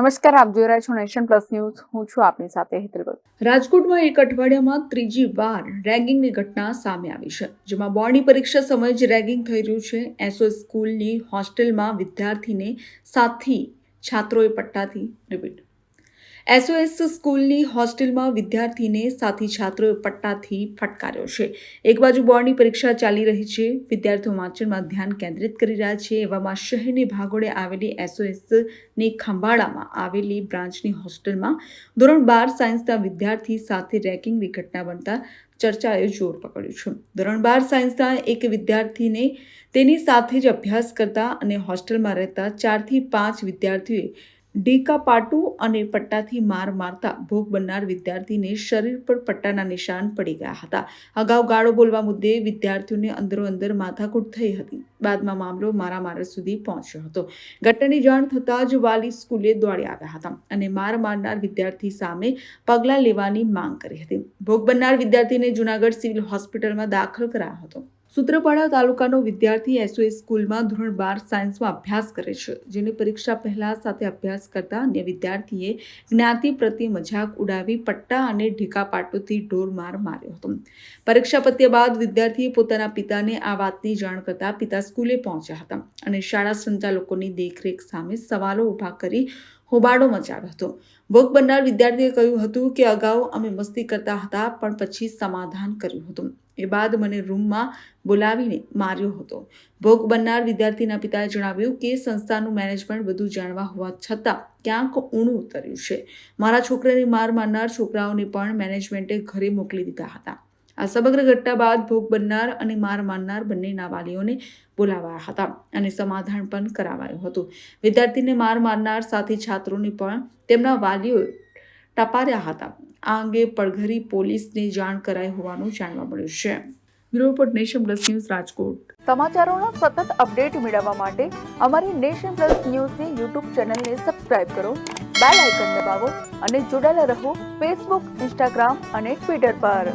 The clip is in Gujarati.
નમસ્કાર, આપ જોઈ રહ્યા છો નેશન પ્લસ ન્યૂઝ. હું છું આપની સાથે હેતલ રાજકોટમાં એક અઠવાડિયામાં ત્રીજી વાર રેગિંગની ઘટના સામે આવી છે, જેમાં બોર્ડની પરીક્ષા સમયે જ રેગિંગ થઈ રહ્યું છે. એસો સ્કૂલની હોસ્ટેલમાં વિદ્યાર્થીને સાથી છાત્રોએ પટ્ટાથી રિપીટ એસઓએસ સ્કૂલની હોસ્ટેલમાં વિદ્યાર્થીને સાથી છાત્રોએ પટ્ટાથી ફટકાર્યો છે. એક બાજુ બોર્ડની પરીક્ષા ચાલી રહી છે. વિદ્યાર્થીઓ વાંચનમાં ધ્યાન કેન્દ્રિત કરી રહ્યા છે. એવામાં શહેરની ભાગોળે આવેલી એસઓએસની ખંભાળામાં આવેલી બ્રાન્ચની હોસ્ટેલમાં ધોરણ બાર સાયન્સના વિદ્યાર્થી સાથે રેકિંગની ઘટના બનતા ચર્ચાએ જોર પકડ્યું છે. ધોરણ બાર સાયન્સના એક વિદ્યાર્થીને તેની સાથે જ અભ્યાસ કરતા અને હોસ્ટેલમાં રહેતા ચારથી પાંચ વિદ્યાર્થીઓએ ડીકા પાટુ અને પટ્ટાથી માર મારતા ભોગ બનનાર વિદ્યાર્થીને શરીર પર પટ્ટાના નિશાન પડી ગયા હતા. અગાઉ ગાળો બોલવા મુદ્દે વિદ્યાર્થીઓને અંદરો અંદર માથાકૂટ થઈ હતી. બાદમાં મામલો મારામાર સુધી પહોંચ્યો હતો. ઘટનાની જાણ થતાં જ વાલી સ્કૂલે દોડી આવ્યા હતા અને માર મારનાર વિદ્યાર્થી સામે પગલાં લેવાની માંગ કરી હતી. ભોગ બનનાર વિદ્યાર્થીને જુનાગઢ સિવિલ હોસ્પિટલમાં દાખલ કરાયો હતો. સૂત્રપાડા તાલુકાનો વિદ્યાર્થી એસઓએસ સ્કૂલમાં ધોરણ બાર સાયન્સમાં અભ્યાસ કરે છે, જેની પરીક્ષા પહેલા સાથે અભ્યાસ કરતા અન્ય વિદ્યાર્થીએ જ્ઞાતિ પ્રત્યે મજાક ઉડાવી પટ્ટા અને ઢીકા પાટોથી ઢોર માર માર્યો હતો. પરીક્ષા પત્યા બાદ વિદ્યાર્થીએ પોતાના પિતાને આ વાતની જાણ કરતા પિતા સ્કૂલે પહોંચ્યા હતા અને શાળા સંચાલકોની દેખરેખ સામે સવાલો ઊભા કરી હોબાળો મચાવ્યો હતો. ભોગ બનનાર વિદ્યાર્થીએ કહ્યું હતું કે અગાઉ અમે મસ્તી કરતા હતા, પણ પછી સમાધાન કર્યું હતું. એ બાદ મને રૂમમાં બોલાવીને માર્યો હતો. ભોગ બનનાર વિદ્યાર્થીના પિતાએ જણાવ્યું કે સંસ્થાનું મેનેજમેન્ટ બધું જાણવા હોવા છતાં ક્યાંક ઊણું ઉતર્યું છે. મારા છોકરાને માર મારનાર છોકરાઓને પણ મેનેજમેન્ટે ઘરે મોકલી દીધા હતા. આ સમગ્ર ઘટના બાદ ભોગ બનનાર અને માર મારનાર બંનેના વાલીઓને બોલાવાયા હતા અને સમાધાન પણ કરાવાયું હતું. વિદ્યાર્થીને માર મારનાર સાથી છાત્રોને પણ તેમના વાલીઓ ટપાર્યા હતા. આ અંગે પડઘરી પોલીસને જાણ કરાઈ હોવાનું જાણવા મળ્યું છે. Report nation plus news Rajkot. સમાચારોના સતત અપડેટ મેળવવા માટે અમારી નેશન પ્લસ ન્યૂઝની યુટ્યુબ ચેનલને સબસ્ક્રાઇબ કરો, બેલ આઇકન દબાવો અને જોડાયેલા રહો ફેસબુક, ઇન્સ્ટાગ્રામ અને ટ્વિટર પર.